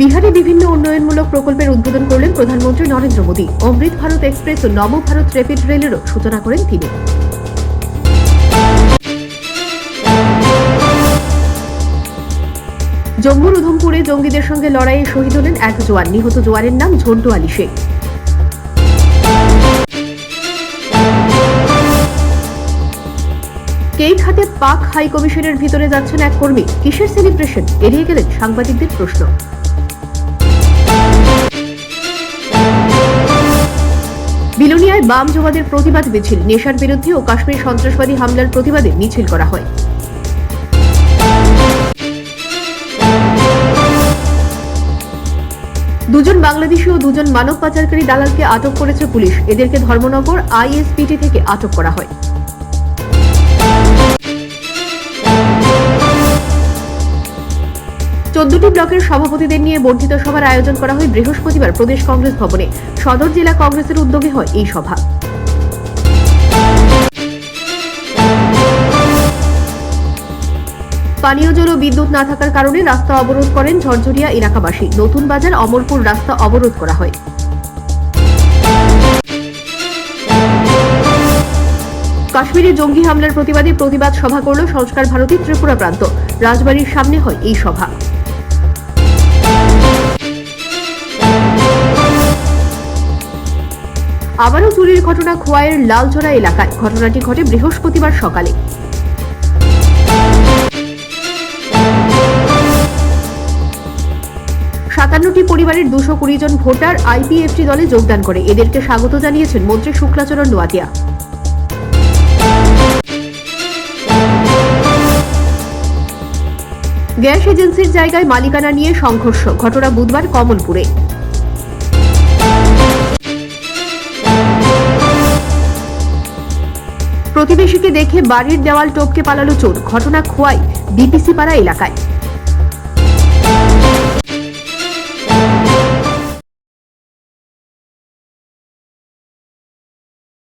বিহারে বিভিন্ন উন্নয়নমূলক প্রকল্পের উদ্বোধন করলেন প্রধানমন্ত্রী নরেন্দ্র মোদী। অমৃত ভারত এক্সপ্রেস ও নব ভারত র্যাপিড রেলেরও সূচনা করেন তিনি। জম্মুর উধমপুরে জঙ্গিদের সঙ্গে লড়াইয়ে শহীদ হলেন এক জোয়ান। নিহত জোয়ানের নাম ঝন্টু আলী শেখ। কেই খাতে পাক হাই কমিশনের ভিতরে যাচ্ছেন এক কর্মী। কিসের সেলিব্রেশন? এড়িয়ে গেলেন সাংবাদিকদের প্রশ্ন। বিলোনিয়ায় বাম জমাদের প্রতিবাদ মিছিল। নেশার বিরুদ্ধে ও কাশ্মীর সন্ত্রাসবাদী হামলার প্রতিবাদে মিছিল করা হয়। দুজন বাংলাদেশি ও দুজন মানব পাচারকারী দালালকে আটক করেছে পুলিশ। এদেরকে ধর্মনগর আইএসপিটি থেকে আটক করা হয়। চোদ্দটি ব্লকের সভাপতিদের নিয়ে বর্ধিত সভার আয়োজন করা হয় বৃহস্পতিবার প্রদেশ কংগ্রেস ভবনে। সদর জেলা কংগ্রেসের উদ্যোগে হয় এই সভা। পানীয় জল ও বিদ্যুৎ না থাকার কারণে রাস্তা অবরোধ করেন ঝরঝরিয়া এলাকাবাসী। নতুন বাজার অমরপুর রাস্তা অবরোধ করা হয়। কাশ্মীরে জঙ্গি হামলার প্রতিবাদে প্রতিবাদ সভা করল সংস্কার ভারতী ত্রিপুরা প্রান্ত। রাজবাড়ির সামনে হয় এই সভা। আবারও চুরির ঘটনা খোয়াইয়ের লালচড়া এলাকায়। ঘটনাটি ঘটে বৃহস্পতিবার সকালে। সাতান্নটি পরিবারের দুশো কুড়ি জন ভোটার আইপিএফটি দলে যোগদান করে। এদেরকে স্বাগত জানিয়েছেন মন্ত্রী শুক্লাচরণ নোয়াতিয়া। গ্যাস এজেন্সির জায়গায় মালিকানা নিয়ে সংঘর্ষ। ঘটনা বুধবার কমলপুরে। প্রতিবেশীকে দেখে বাড়ির দেওয়াল টপকে পালালো চোর। ঘটনা খোয়াই বিপিসি পাড়া এলাকায়।